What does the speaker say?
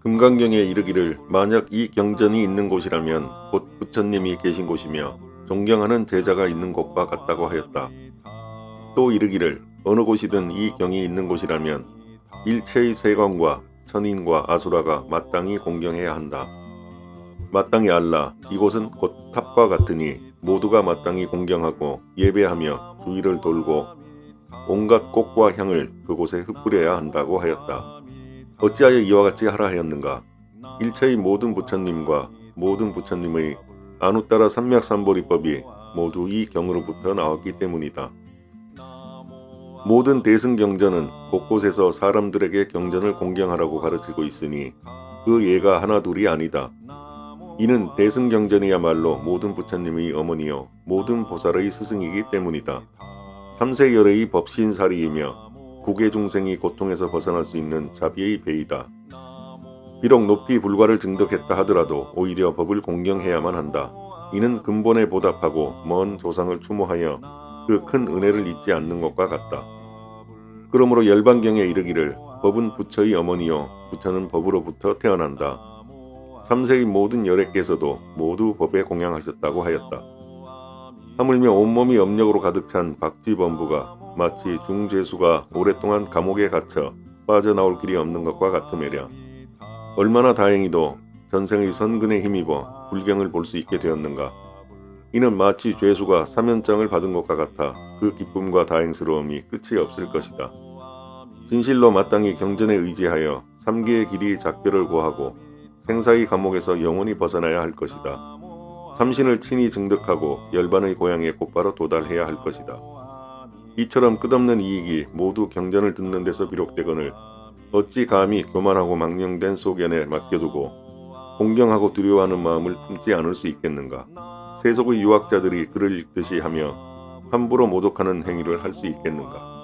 금강경에 이르기를 만약 이 경전이 있는 곳이라면 곧 부처님이 계신 곳이며 존경하는 제자가 있는 곳과 같다고 하였다. 또 이르기를 어느 곳이든 이 경이 있는 곳이라면 일체의 세관과 천인과 아수라가 마땅히 공경해야 한다. 마땅히 알라 이곳은 곧 탑과 같으니 모두가 마땅히 공경하고 예배하며 주위를 돌고 온갖 꽃과 향을 그곳에 흩뿌려야 한다고 하였다. 어찌하여 이와 같이 하라 하였는가? 일체의 모든 부처님과 모든 부처님의 아누따라 삼맥삼보리법이 모두 이 경으로부터 나왔기 때문이다. 모든 대승경전은 곳곳에서 사람들에게 경전을 공경하라고 가르치고 있으니 그 예가 하나 둘이 아니다. 이는 대승경전이야말로 모든 부처님의 어머니요 모든 보살의 스승이기 때문이다. 삼세열의 법신살이이며 국의 중생이 고통에서 벗어날 수 있는 자비의 배이다. 비록 높이 불과를 증득했다 하더라도 오히려 법을 공경해야만 한다. 이는 근본에 보답하고 먼 조상을 추모하여 그 큰 은혜를 잊지 않는 것과 같다. 그러므로 열반경에 이르기를 법은 부처의 어머니요 부처는 법으로부터 태어난다. 삼세의 모든 열애께서도 모두 법에 공양하셨다고 하였다. 하물며 온몸이 염력으로 가득 찬 박쥐범부가 마치 중죄수가 오랫동안 감옥에 갇혀 빠져나올 길이 없는 것과 같으매랴. 얼마나 다행히도 전생의 선근에 힘입어 불경을 볼 수 있게 되었는가. 이는 마치 죄수가 사면장을 받은 것과 같아 그 기쁨과 다행스러움이 끝이 없을 것이다. 진실로 마땅히 경전에 의지하여 삼계의 길이 작별을 고하고 생사의 감옥에서 영원히 벗어나야 할 것이다. 삼신을 친히 증득하고 열반의 고향에 곧바로 도달해야 할 것이다. 이처럼 끝없는 이익이 모두 경전을 듣는 데서 비록되거늘 어찌 감히 교만하고 망령된 소견에 맡겨두고 공경하고 두려워하는 마음을 품지 않을 수 있겠는가? 세속의 유학자들이 글을 읽듯이 하며 함부로 모독하는 행위를 할 수 있겠는가?